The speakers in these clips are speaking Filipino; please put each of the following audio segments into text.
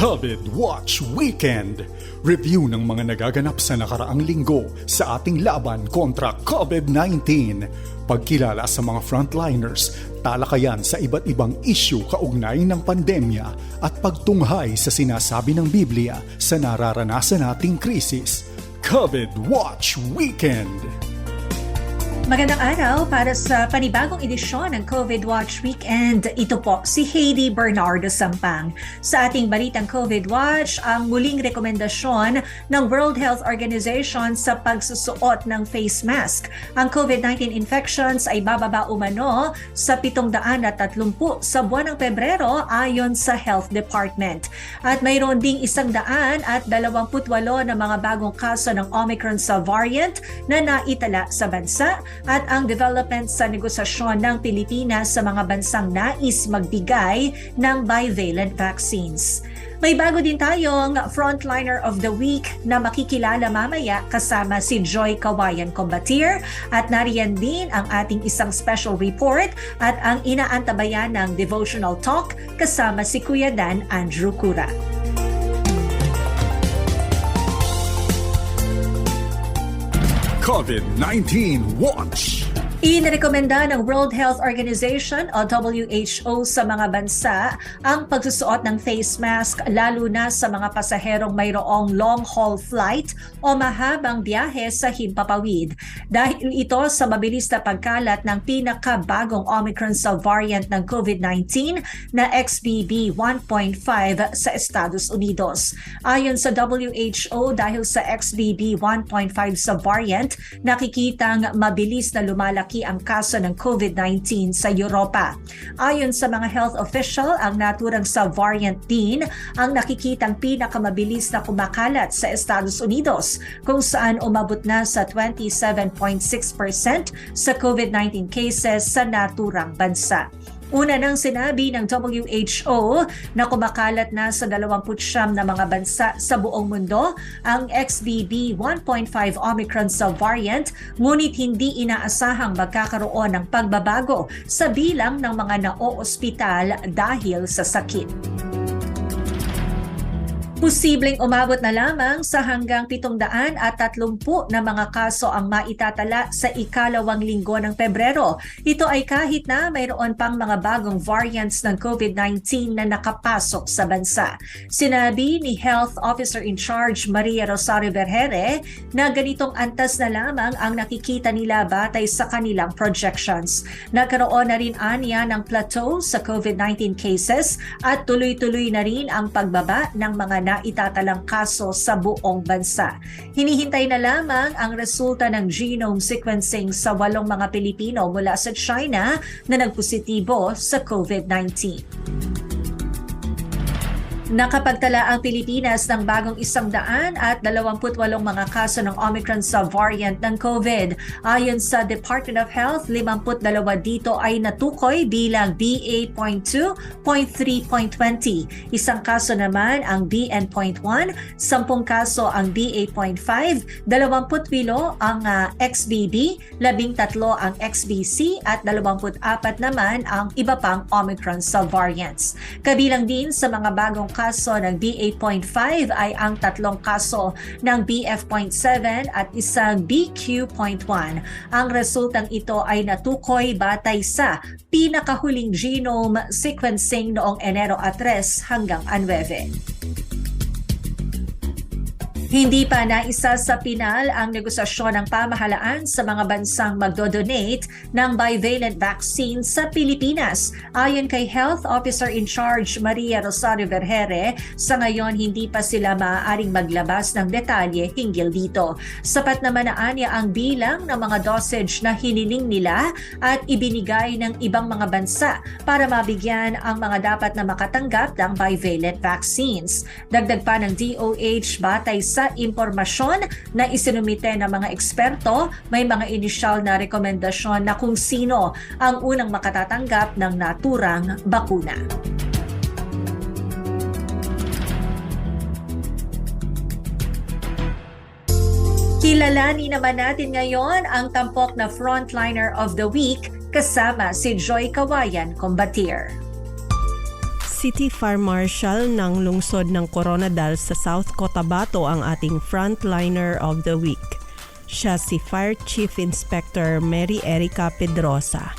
COVID Watch Weekend. Review ng mga nagaganap sa nakaraang linggo sa ating laban kontra COVID-19. Pagkilala sa mga frontliners, talakayan sa iba't ibang issue kaugnay ng pandemya at pagtunghay sa sinasabi ng Biblia sa nararanasan nating krisis. COVID Watch Weekend. Magandang araw para sa panibagong edisyon ng COVID Watch Weekend. Ito po si Heidi Bernardo Sampang. Sa ating balitang COVID Watch, ang muling rekomendasyon ng World Health Organization sa pagsusuot ng face mask. Ang COVID-19 infections ay bababa umano sa 730 sa buwan ng Pebrero ayon sa Health Department. At mayroon ding isang daan at 28 na mga bagong kaso ng Omicron sa variant na naitala sa bansa at ang development sa negosasyon ng Pilipinas sa mga bansang nais magbigay ng bivalent vaccines. May bago din tayong Frontliner of the Week na makikilala mamaya kasama si Joy Kawayan Combatier at nariyan din ang ating isang special report at ang inaantabayan ng devotional talk kasama si Kuya Dan Andrew Cura. COVID-19 Watch. Inirekomenda ng World Health Organization o WHO sa mga bansa ang pagsusuot ng face mask lalo na sa mga pasaherong mayroong long-haul flight o mahabang biyahe sa himpapawid. Dahil ito sa mabilis na pagkalat ng pinakabagong Omicron sa variant ng COVID-19 na XBB 1.5 sa Estados Unidos. Ayon sa WHO, dahil sa XBB 1.5 sa variant, nakikitang mabilis na lumalaki lumaki ang kaso ng COVID-19 sa Europa. Ayon sa mga health official, ang naturang sa variant din ang nakikitang pinakamabilis na kumakalat sa Estados Unidos kung saan umabot na sa 27.6% sa COVID-19 cases sa naturang bansa. Una nang sinabi ng WHO na kumakalat na sa 29 na mga bansa sa buong mundo ang XBB 1.5 Omicron subvariant ngunit hindi inaasahang magkakaroon ng pagbabago sa bilang ng mga naoospital dahil sa sakit. Posibleng umabot na lamang sa hanggang 730 na mga kaso ang maitatala sa ikalawang linggo ng Pebrero. Ito ay kahit na mayroon pang mga bagong variants ng COVID-19 na nakapasok sa bansa. Sinabi ni Health Officer in Charge Maria Rosario Vergere na ganitong antas na lamang ang nakikita nila batay sa kanilang projections. Nagkaroon na rin anya ng plateau sa COVID-19 cases at tuloy-tuloy na rin ang pagbaba ng mga na itatalang kaso sa buong bansa. Hinihintay na lamang ang resulta ng genome sequencing sa walong mga Pilipino mula sa China na nagpositibo sa COVID-19. Nakapagtala ang Pilipinas ng bagong isang daan at 28 mga kaso ng Omicron subvariant ng COVID. Ayon sa Department of Health, 52 dito ay natukoy bilang BA.2.3.20. Isang kaso naman ang BN.1, 10 kaso ang BA.5, 28 ang uh, XBB, 13 ang XBC at 24 naman ang iba pang Omicron subvariants. Kabilang din sa mga bagong kaso ng BA.5 ay ang tatlong kaso ng BF.7 at isang BQ.1. Ang resultang ito ay natukoy batay sa pinakahuling genome sequencing noong Enero 3 hanggang 9. Hindi pa naisa sa pinal ang negosasyon ng pamahalaan sa mga bansang magdodonate ng bivalent vaccine sa Pilipinas. Ayon kay Health Officer in Charge Maria Rosario Vergere, sa ngayon hindi pa sila maaaring maglabas ng detalye hinggil dito. Sapat naman na anya ang bilang ng mga dosage na hiniling nila at ibinigay ng ibang mga bansa para mabigyan ang mga dapat na makatanggap ng bivalent vaccines. Dagdag pa ng DOH batay sa sa impormasyon na isinumite ng mga eksperto, may mga inisyal na rekomendasyon na kung sino ang unang makatatanggap ng naturang bakuna. Kilalani naman natin ngayon ang tampok na frontliner of the week kasama si Joy Kawayan Combatier. City Fire Marshal ng lungsod ng Coronadal sa South Cotabato ang ating frontliner of the week. Siya si Fire Chief Inspector Mary Erica Pedrosa.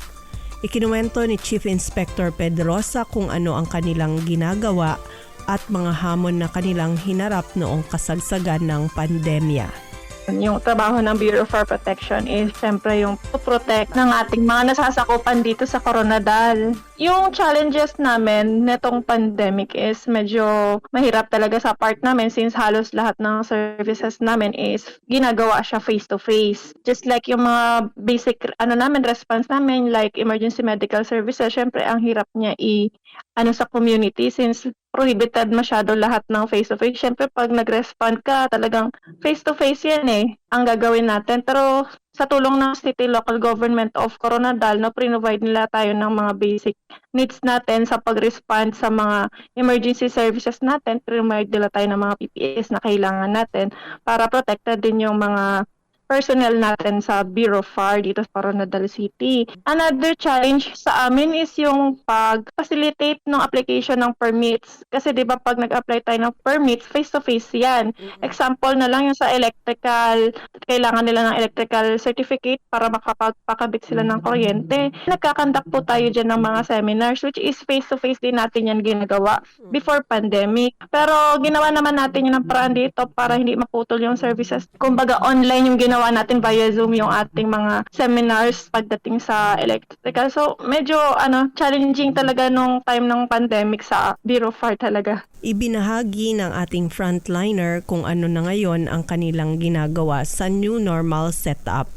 Ikinuwento ni Chief Inspector Pedrosa kung ano ang kanilang ginagawa at mga hamon na kanilang hinarap noong kasagsagan ng pandemya. Yung trabaho ng Bureau Fire Protection is syempre yung to protect ng ating mga nasasakupan dito sa Coronadal. Yung challenges namin netong pandemic is medyo mahirap talaga sa part namin since halos lahat ng services namin is ginagawa siya face to face. Just like yung mga basic ano namin response namin like emergency medical services, syempre ang hirap niya i ano sa community since prohibited masyado lahat ng face-to-face. Siyempre, pag nag-respond ka, talagang face-to-face yan eh, ang gagawin natin. Pero sa tulong ng City Local Government of Coronadal, no, provide nila tayo ng mga basic needs natin sa pag-respond sa mga emergency services natin. Provide nila tayo ng mga PPEs na kailangan natin para protected din yung mga personnel natin sa Bureau of Fire dito sa Coronadal City. Another challenge sa amin is yung pag-facilitate ng application ng permits. Kasi di ba pag nag-apply tayo ng permits, face-to-face yan. Example na lang yung sa electrical, kailangan nila ng electrical certificate para makapagpakabit sila ng kuryente. Nagkakandak po tayo dyan ng mga seminars which is face-to-face din natin yan ginagawa before pandemic. Pero ginawa naman natin yun ng paraan dito para hindi maputol yung services. Kumbaga online yung ginawa natin via Zoom yung ating mga seminars pagdating sa electrical. So medyo ano challenging talaga nung time ng pandemic sa Bureau of Fire talaga. Ibinahagi ng ating frontliner kung ano na ngayon ang kanilang ginagawa sa new normal setup.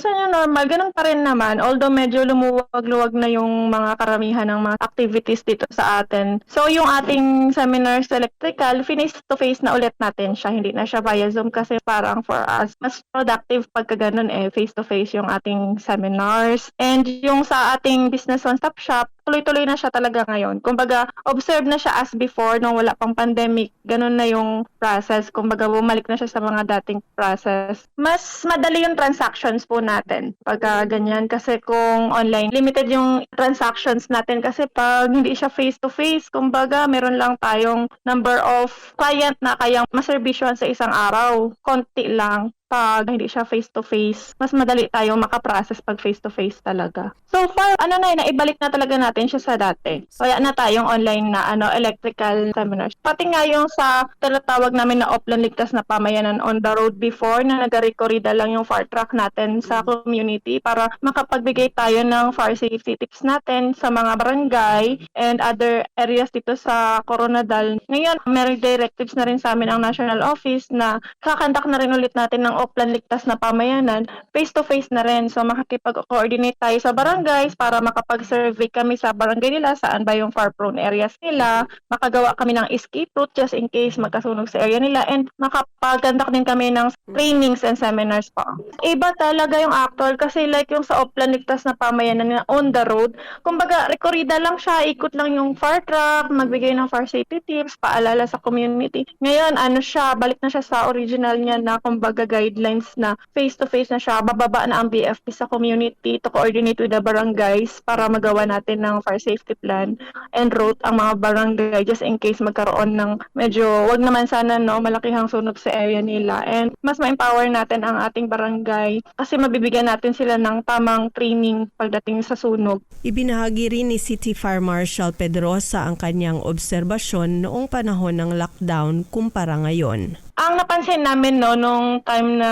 Sa new normal, ganun pa rin naman. Although medyo lumuwag-luwag na yung mga karamihan ng mga activities dito sa atin. So yung ating seminars electrical, face-to-face na ulit natin siya. Hindi na siya via Zoom kasi parang for us, mas productive pagka ganun eh, face-to-face yung ating seminars. And yung sa ating business one-stop shop, tuloy-tuloy na siya talaga ngayon. Kumbaga, observe na siya as before nung wala pang pandemic. Ganun na yung process. Kumbaga, bumalik na siya sa mga dating process. Mas madali yung transactions po natin pagka ganyan. Kasi kung online, limited yung transactions natin kasi pag hindi siya face-to-face, kumbaga, meron lang tayong number of client na kayang maservisyohan sa isang araw. Konti lang pag hindi siya face-to-face, mas madali tayo makaprocess pag face-to-face talaga. So far, ano na yun, naibalik na talaga natin siya sa dati. Kaya na tayong online na ano electrical seminars. Pati nga yung sa tinatawag namin na offline ligtas na pamayanan on the road before na nag-recorrida lang yung fire truck natin sa community para makapagbigay tayo ng fire safety tips natin sa mga barangay and other areas dito sa Coronadal. Ngayon, may directives na rin sa amin ang National Office na kakandak na rin ulit natin ng offline ligtas na pamayanan, face-to-face na rin. So makakipag-coordinate tayo sa barangays para makapag-survey kami sa barangay nila saan ba yung fire-prone areas nila, makagawa kami ng escape route just in case magkasunog sa area nila, and makapag-conduct din kami ng trainings and seminars pa. Iba talaga yung actual kasi like yung sa offline ligtas na pamayanan na on the road, kumbaga rekorida lang siya, ikot lang yung fire truck, magbigay ng fire safety tips, paalala sa community. Ngayon, ano siya, balik na siya sa original niya na kumbaga guidelines na face-to-face na siya, bababa na ang BFP sa community to coordinate with the barangays para magawa natin ng fire safety plan and route ang mga barangay just in case magkaroon ng medyo, wag naman sana no, malakihang sunog sa area nila and mas ma-empower natin ang ating barangay kasi mabibigyan natin sila ng tamang training pagdating sa sunog. Ibinahagi rin ni City Fire Marshal Pedrosa ang kanyang obserbasyon noong panahon ng lockdown kumpara ngayon. Ang napansin namin no nung time na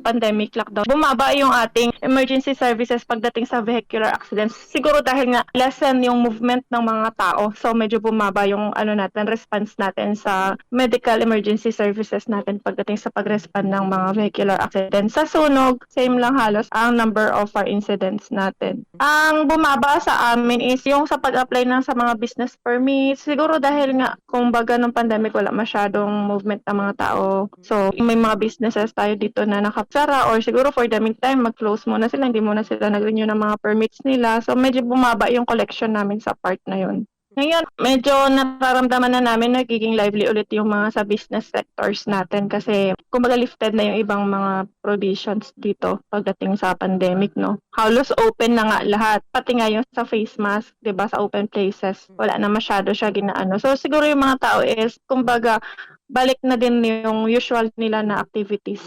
pandemic lockdown, bumaba yung ating emergency services pagdating sa vehicular accidents. Siguro dahil nga lessen yung movement ng mga tao. So medyo bumaba yung ano natin response natin sa medical emergency services natin pagdating sa pag-respond ng mga vehicular accidents. Sa sunog, same lang halos ang number of fire incidents natin. Ang bumaba sa amin is yung sa pag-apply ng sa mga business permits. Siguro dahil nga kung baga ng pandemic wala masyadong movement ng mga tao. So, may mga businesses tayo dito na nakapsara or siguro for the meantime, mag-close muna sila, hindi muna sila nag-renew ng mga permits nila. So, medyo bumaba yung collection namin sa part na yun. Ngayon, medyo nararamdaman na namin nagiging lively ulit yung mga sa business sectors natin kasi kumbaga lifted na yung ibang mga provisions dito pagdating sa pandemic, no? Halos open na nga lahat. Pati nga yung sa face mask, 'di ba sa open places, wala na masyado siya ginaano. So siguro yung mga tao is kumbaga balik na din yung usual nila na activities.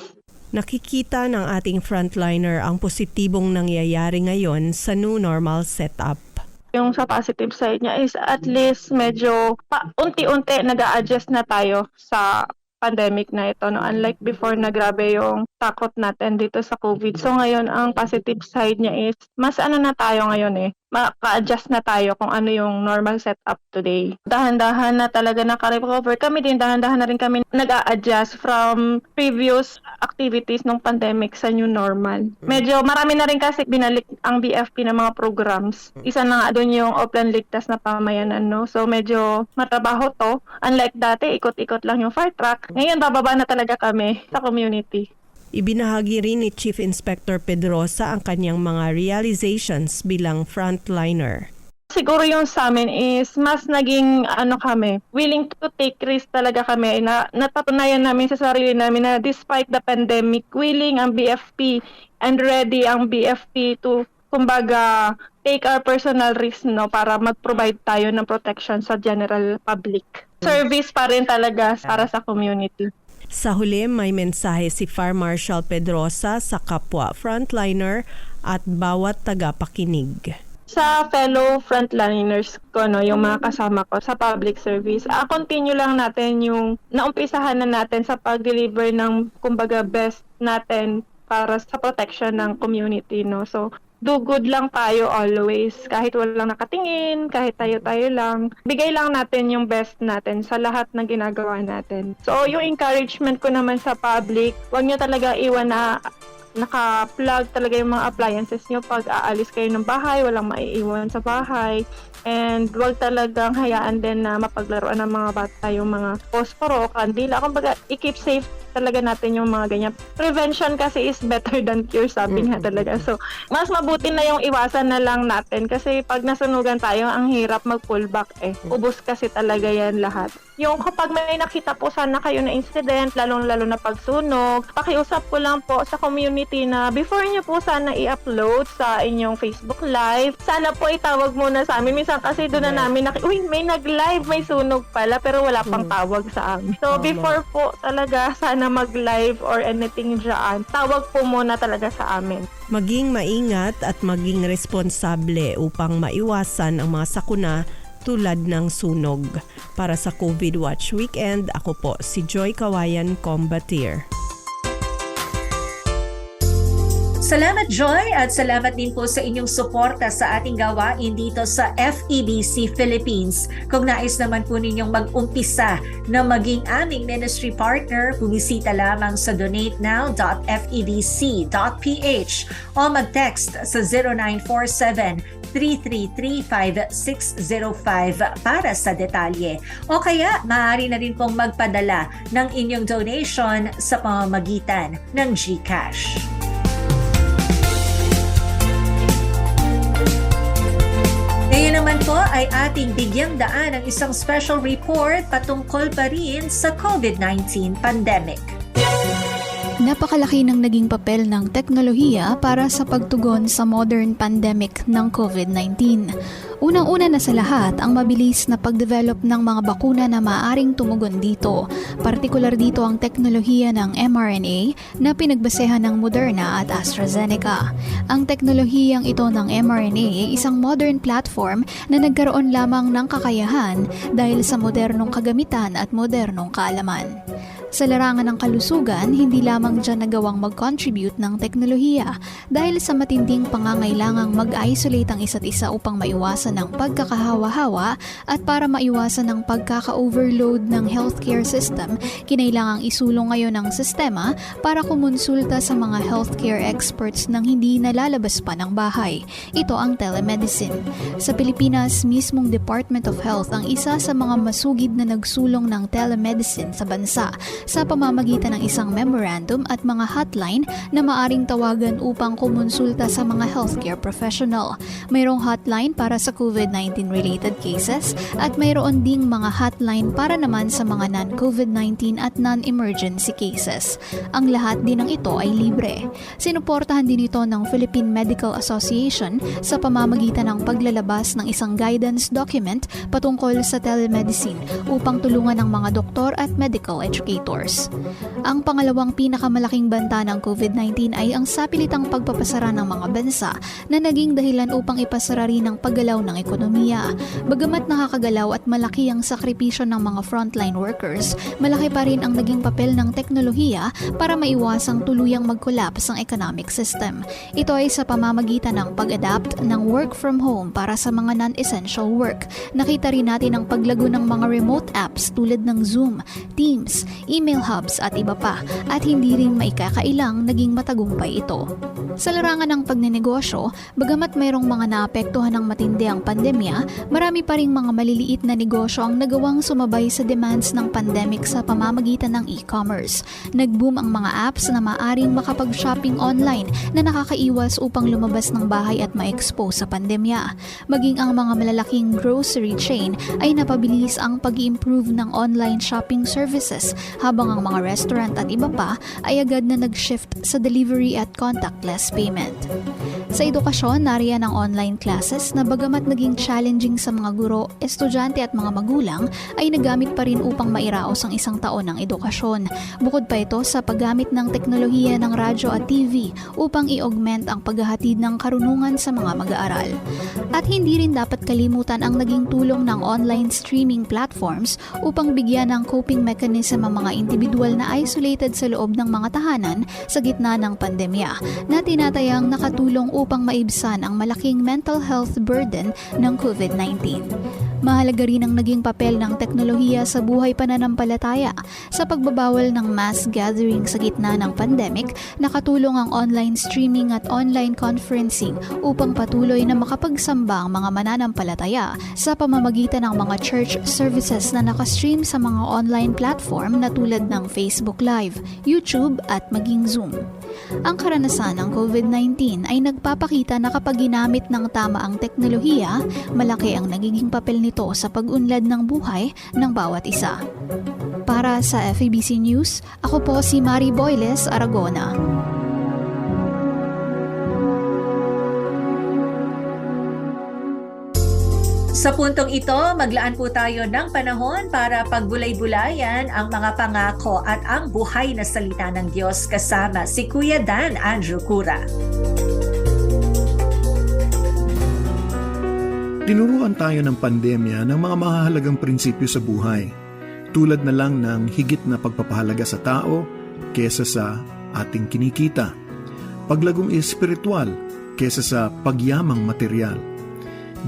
Nakikita ng ating frontliner ang positibong nangyayari ngayon sa new normal setup. Yung sa positive side niya is at least medyo pa, unti-unti nag adjust na tayo sa pandemic na ito. No? Unlike before na grabe yung takot natin dito sa COVID. So ngayon, ang positive side niya is mas ano na tayo ngayon eh. Maka-adjust na tayo kung ano yung normal setup today. Dahan-dahan na talaga naka-recover. Kami din, dahan-dahan na rin kami nag-a-adjust from previous activities ng pandemic sa new normal. Medyo marami na rin kasi binalik ang BFP ng mga programs. Isa na nga doon yung Oplan Ligtas na pamayanan, no? So medyo matrabaho to. Unlike dati, ikot-ikot lang yung fire truck. Ngayon, bababa na talaga kami sa community. Ibinahagi rin ni Chief Inspector Pedrosa ang kanyang mga realizations bilang frontliner. Siguro yung sa amin is mas naging ano kami, willing to take risk talaga kami na napatunayan namin sa sarili namin na despite the pandemic, willing ang BFP and ready ang BFP to kumbaga take our personal risk no para mag-provide tayo ng protection sa general public. Service pa rin talaga para sa community. Sa huli, may mensahe si Fire Marshal Pedrosa sa kapwa frontliner at bawat tagapakinig. sa fellow frontliners ko, no, yung mga kasama ko sa public service, ah, continue lang natin yung naumpisahan na natin sa pag-deliver ng, kumbaga, best natin para sa protection ng community, no. So, do good lang tayo always. Kahit walang nakatingin, kahit tayo-tayo lang. Bigay lang natin yung best natin sa lahat ng ginagawa natin. So, yung encouragement ko naman sa public, wag nyo talaga iwan na naka-plug talaga yung mga appliances nyo pag aalis kayo ng bahay, walang maiiwan sa bahay. And wag talagang hayaan din na mapaglaruan ng mga bata yung mga posporo, kandila. Kumbaga, i-keep safe talaga natin yung mga ganyan. Prevention kasi is better than cure, sabi nga talaga. So, mas mabuti na yung iwasan na lang natin kasi pag nasunugan tayo, ang hirap mag-pull back eh. Ubus kasi talaga yan lahat. Yung kapag may nakita po sana kayo na incident, lalong-lalo na pagsunog, pakiusap ko lang po sa community na before nyo po sana i-upload sa inyong Facebook Live, sana po itawag muna sa amin. Minsan kasi doon na namin, naki- uy, may nag-live, may sunog pala, pero wala pang tawag sa amin. So, before po talaga sana mag-live or anything dyan, tawag po muna talaga sa amin. Maging maingat at maging responsable upang maiwasan ang mga sakuna tulad ng sunog. Para sa COVID Watch Weekend, ako po si Joy Kawayan Combatier. Salamat Joy at salamat din po sa inyong suporta sa ating gawain dito sa FEBC Philippines. Kung nais naman po ninyong mag-umpisa na maging aming ministry partner, bumisita lamang sa donatenow.febc.ph o mag-text sa 0947 333-5605 para sa detalye. O kaya, maaari na rin pong magpadala ng inyong donation sa pamamagitan ng GCash. Ngayon naman po ay ating bigyang daan ng isang special report patungkol pa rin sa COVID-19 pandemic. Napakalaki ng naging papel ng teknolohiya para sa pagtugon sa modern pandemic ng COVID-19. Unang-una na sa lahat ang mabilis na pagdevelop ng mga bakuna na maaring tumugon dito. Partikular dito ang teknolohiya ng mRNA na pinagbasehan ng Moderna at AstraZeneca. Ang teknolohiyang ito ng mRNA ay isang modern platform na nagkaroon lamang ng kakayahan dahil sa modernong kagamitan at modernong kaalaman. Sa larangan ng kalusugan, hindi lamang dyan nagawang mag-contribute ng teknolohiya dahil sa matinding pangangailangang mag-isolate ang isa't isa upang maiwasan ang pagkakahawa-hawa at para maiwasan ang pagkaka-overload ng healthcare system, kinailangang isulong ngayon ang sistema para kumonsulta sa mga healthcare experts nang hindi nalalabas pa ng bahay. Ito ang telemedicine. Sa Pilipinas, mismong Department of Health ang isa sa mga masugid na nagsulong ng telemedicine sa bansa sa pamamagitan ng isang memorandum at mga hotline na maaring tawagan upang kumonsulta sa mga healthcare professional. Mayroong hotline para sa COVID-19 related cases at mayroon ding mga hotline para naman sa mga non-COVID-19 at non-emergency cases. Ang lahat din ng ito ay libre. Sinuportahan din ito ng Philippine Medical Association sa pamamagitan ng paglalabas ng isang guidance document patungkol sa telemedicine upang tulungan ng mga doktor at medical educators. Ang pangalawang pinakamalaking banta ng COVID-19 ay ang sapilitang pagpapasara ng mga bansa na naging dahilan upang ipasara rin ang paggalaw ng ekonomiya. Bagamat nakakagalaw at malaki ang sakripisyo ng mga frontline workers, malaki pa rin ang naging papel ng teknolohiya para maiwasang tuluyang mag-collapse ang economic system. Ito ay sa pamamagitan ng pag-adapt ng work from home para sa mga non-essential work. Nakita rin natin ang paglago ng mga remote apps tulad ng Zoom, Teams, email hubs at iba pa at hindi rin maikakailang naging matagumpay ito. Sa larangan ng pagnenegosyo, bagamat mayroong mga naapektuhan ng matindi ang pandemya, marami pa ring mga maliliit na negosyo ang nagawang sumabay sa demands ng pandemic sa pamamagitan ng e-commerce. Nag-boom ang mga apps na maaring makapag-shopping online na nakakaiwas upang lumabas ng bahay at ma-expose sa pandemya. Maging ang mga malalaking grocery chain ay napabilis ang pag improve ng online shopping services ang mga restaurant at iba pa ay agad na nag-shift sa delivery at contactless payment. Sa edukasyon, nariyan ang online classes na bagamat naging challenging sa mga guro, estudyante at mga magulang, ay nagamit pa rin upang mairaos ang isang taon ng edukasyon. Bukod pa ito sa paggamit ng teknolohiya ng radyo at TV upang i-augment ang paghahatid ng karunungan sa mga mag-aaral. At hindi rin dapat kalimutan ang naging tulong ng online streaming platforms upang bigyan ng coping mechanism ang mga individual na isolated sa loob ng mga tahanan sa gitna ng pandemya na tinatayang nakatulong upang maibsan ang malaking mental health burden ng COVID-19. Mahalaga rin ang naging papel ng teknolohiya sa buhay pananampalataya. Sa pagbabawal ng mass gathering sa gitna ng pandemic, nakatulong ang online streaming at online conferencing upang patuloy na makapagsamba ang mga mananampalataya sa pamamagitan ng mga church services na nakastream sa mga online platform na tulad ng Facebook Live, YouTube at maging Zoom. Ang karanasan ng COVID-19 ay nagpapakita na kapag ginamit ng tama ang teknolohiya, malaki ang nagiging papel nito sa pag-unlad ng buhay ng bawat isa. Para sa FEBC News, ako po si Mari Boyles Aragona. Sa puntong ito, maglaan po tayo ng panahon para pagbulay-bulayan ang mga pangako at ang buhay na salita ng Diyos kasama si Kuya Dan Andrew Cura. Tinuruan tayo ng pandemya ng mga mahalagang prinsipyo sa buhay, tulad na lang ng higit na pagpapahalaga sa tao kesa sa ating kinikita, paglagong espiritual kesa sa pagyamang material.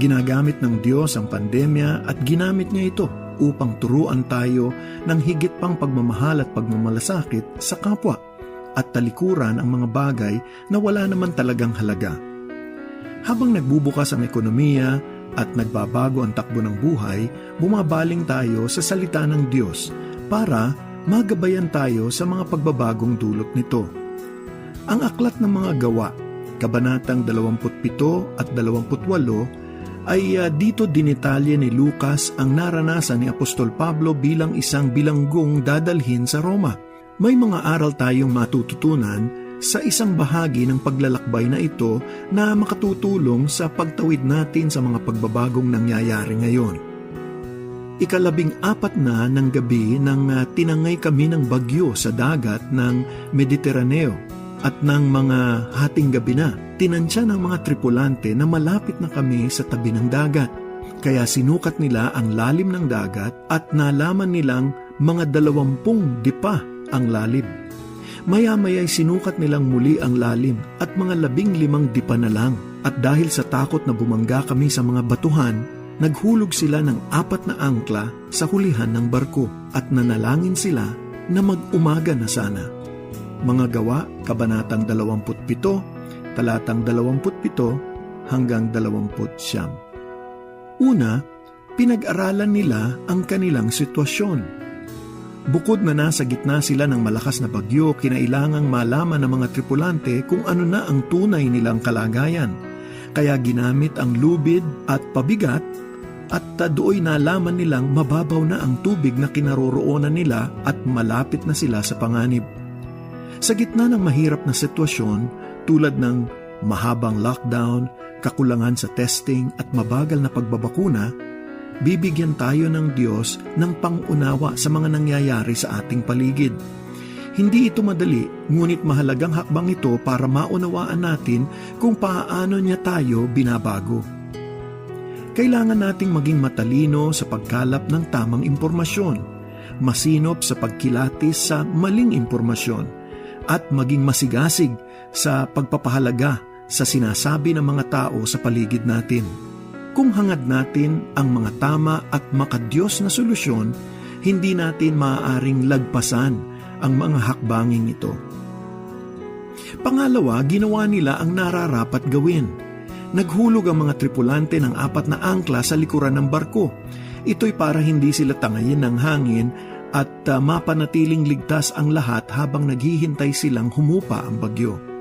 Ginagamit ng Diyos ang pandemya at ginamit niya ito upang turuan tayo ng higit pang pagmamahal at pagmamalasakit sa kapwa at talikuran ang mga bagay na wala naman talagang halaga. Habang nagbubukas ang ekonomiya at nagbabago ang takbo ng buhay, bumabaling tayo sa salita ng Diyos para magabayan tayo sa mga pagbabagong dulot nito. Ang aklat ng mga gawa, kabanatang 27 at 28, ay uh, dito dinitalye ni Lucas ang naranasan ni Apostol Pablo bilang isang bilanggong dadalhin sa Roma. May mga aral tayong matututunan sa isang bahagi ng paglalakbay na ito na makatutulong sa pagtawid natin sa mga pagbabagong nangyayari ngayon. Ikalabing apat na ng gabi nang uh, tinangay kami ng bagyo sa dagat ng Mediteraneo at ng mga hating gabi na, tinansya ng mga tripulante na malapit na kami sa tabi ng dagat. Kaya sinukat nila ang lalim ng dagat at nalaman nilang mga dalawampung dipa ang lalim. Maya-maya'y sinukat nilang muli ang lalim at mga labing limang dipa na lang. At dahil sa takot na bumangga kami sa mga batuhan, naghulog sila ng apat na angkla sa hulihan ng barko at nanalangin sila na mag-umaga na sana. Mga gawa, Kabanatang 27, talatang 27 hanggang 29. Una, pinag-aralan nila ang kanilang sitwasyon. Bukod na nasa gitna sila ng malakas na bagyo, kinailangang malaman ng mga tripulante kung ano na ang tunay nilang kalagayan. Kaya ginamit ang lubid at pabigat at dooy nalaman nilang mababaw na ang tubig na kinaroroonan nila at malapit na sila sa panganib. Sa gitna ng mahirap na sitwasyon tulad ng mahabang lockdown, kakulangan sa testing at mabagal na pagbabakuna, bibigyan tayo ng Diyos ng pangunawa sa mga nangyayari sa ating paligid. Hindi ito madali, ngunit mahalagang hakbang ito para maunawaan natin kung paano niya tayo binabago. Kailangan nating maging matalino sa pagkalap ng tamang impormasyon, masinop sa pagkilatis sa maling impormasyon, at maging masigasig sa pagpapahalaga sa sinasabi ng mga tao sa paligid natin. Kung hangad natin ang mga tama at makadiyos na solusyon, hindi natin maaaring lagpasan ang mga hakbanging ito. Pangalawa, ginawa nila ang nararapat gawin. Naghulog ang mga tripulante ng apat na angkla sa likuran ng barko. Ito'y para hindi sila tangayin ng hangin at uh, mapanatiling ligtas ang lahat habang naghihintay silang humupa ang bagyo.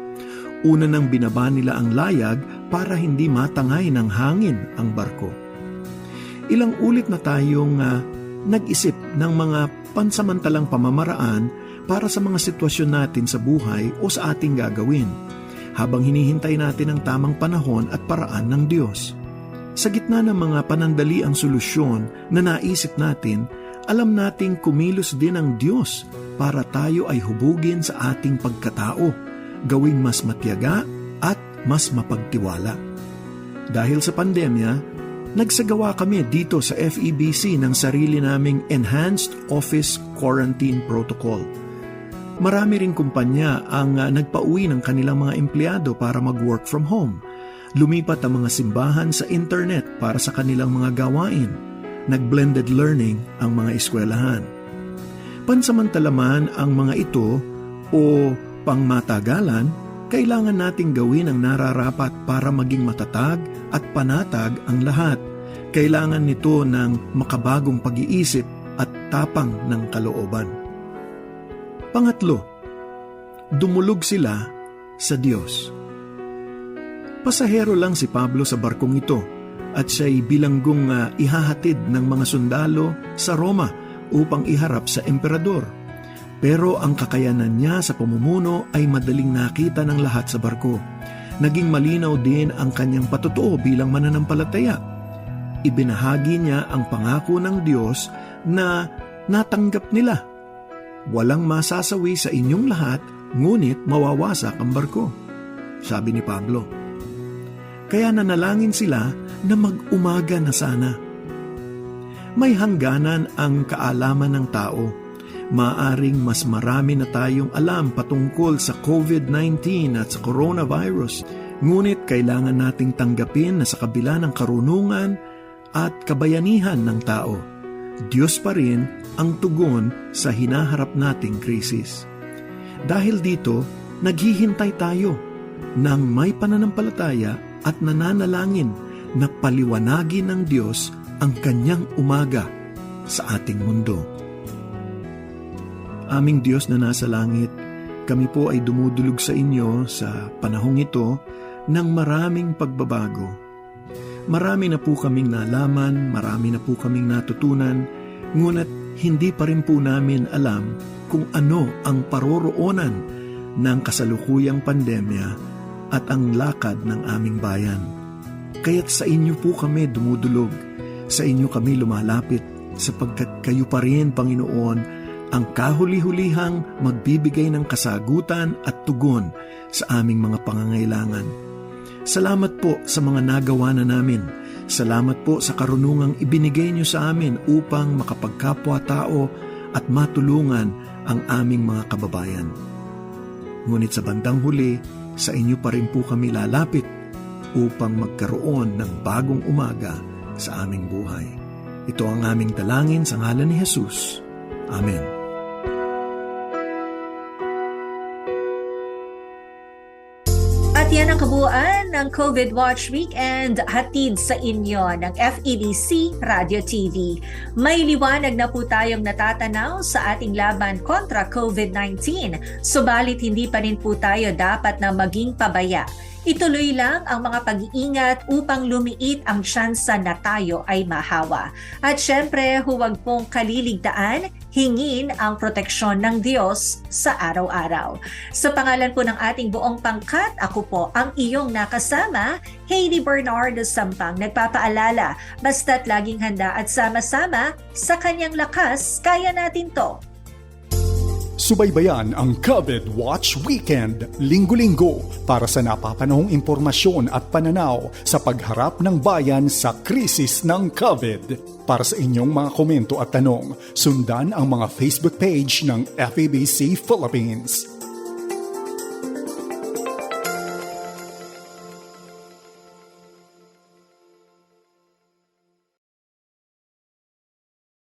Una nang binaba nila ang layag para hindi matangay ng hangin ang barko. Ilang ulit na tayong uh, nag-isip ng mga pansamantalang pamamaraan para sa mga sitwasyon natin sa buhay o sa ating gagawin habang hinihintay natin ang tamang panahon at paraan ng Diyos. Sa gitna ng mga panandali ang solusyon na naisip natin, alam nating kumilos din ang Diyos para tayo ay hubugin sa ating pagkatao, gawing mas matyaga at mas mapagtiwala. Dahil sa pandemya, nagsagawa kami dito sa FEBC ng sarili naming Enhanced Office Quarantine Protocol. Marami ring kumpanya ang uh, nagpauwi ng kanilang mga empleyado para mag-work from home. Lumipat ang mga simbahan sa internet para sa kanilang mga gawain. Nag-blended learning ang mga eskwelahan. Pansamantalaman ang mga ito o pangmatagalan, kailangan nating gawin ang nararapat para maging matatag at panatag ang lahat. Kailangan nito ng makabagong pag-iisip at tapang ng kalooban. Pangatlo, dumulog sila sa Diyos. Pasahero lang si Pablo sa barkong ito at siya'y bilanggong uh, ihahatid ng mga sundalo sa Roma upang iharap sa emperador. Pero ang kakayanan niya sa pamumuno ay madaling nakita ng lahat sa barko. Naging malinaw din ang kanyang patutuo bilang mananampalataya. Ibinahagi niya ang pangako ng Diyos na natanggap nila. Walang masasawi sa inyong lahat, ngunit mawawasak ang barko. Sabi ni Pablo. Kaya nanalangin sila na mag-umaga na sana. May hangganan ang kaalaman ng tao. Maaring mas marami na tayong alam patungkol sa COVID-19 at sa coronavirus. Ngunit kailangan nating tanggapin na sa kabila ng karunungan at kabayanihan ng tao, Diyos pa rin ang tugon sa hinaharap nating krisis. Dahil dito, naghihintay tayo ng may pananampalataya at nananalangin na paliwanagin ng Diyos ang kanyang umaga sa ating mundo. Aming Diyos na nasa langit, kami po ay dumudulog sa inyo sa panahong ito ng maraming pagbabago. Marami na po kaming nalaman, marami na po kaming natutunan, ngunit hindi pa rin po namin alam kung ano ang paroroonan ng kasalukuyang pandemya at ang lakad ng aming bayan. Kaya't sa inyo po kami dumudulog, sa inyo kami lumalapit, sapagkat kayo pa rin, Panginoon, ang kahuli-hulihang magbibigay ng kasagutan at tugon sa aming mga pangangailangan. Salamat po sa mga nagawa na namin. Salamat po sa karunungang ibinigay niyo sa amin upang makapagkapwa-tao at matulungan ang aming mga kababayan. Ngunit sa bandang huli, sa inyo pa rin po kami lalapit upang magkaroon ng bagong umaga sa aming buhay. Ito ang aming dalangin sa ngalan ni Jesus. Amen. Kabuuan ng COVID Watch Weekend hatid sa inyo ng FEBC Radio TV. May liwanag na po tayong natatanaw sa ating laban kontra COVID-19, subalit hindi pa rin po tayo dapat na maging pabaya. Ituloy lang ang mga pag-iingat upang lumiit ang tsansa na tayo ay mahawa. At syempre, huwag pong kaliligtaan, hingin ang proteksyon ng Diyos sa araw-araw. Sa pangalan po ng ating buong pangkat, ako po ang iyong nakasama, Hailey Bernardo Sampang, nagpapaalala, basta't laging handa at sama-sama, sa kanyang lakas, kaya natin to. Subaybayan ang COVID Watch Weekend, linggo-linggo para sa napapanahong impormasyon at pananaw sa pagharap ng bayan sa krisis ng COVID. Para sa inyong mga komento at tanong, sundan ang mga Facebook page ng FEBC Philippines.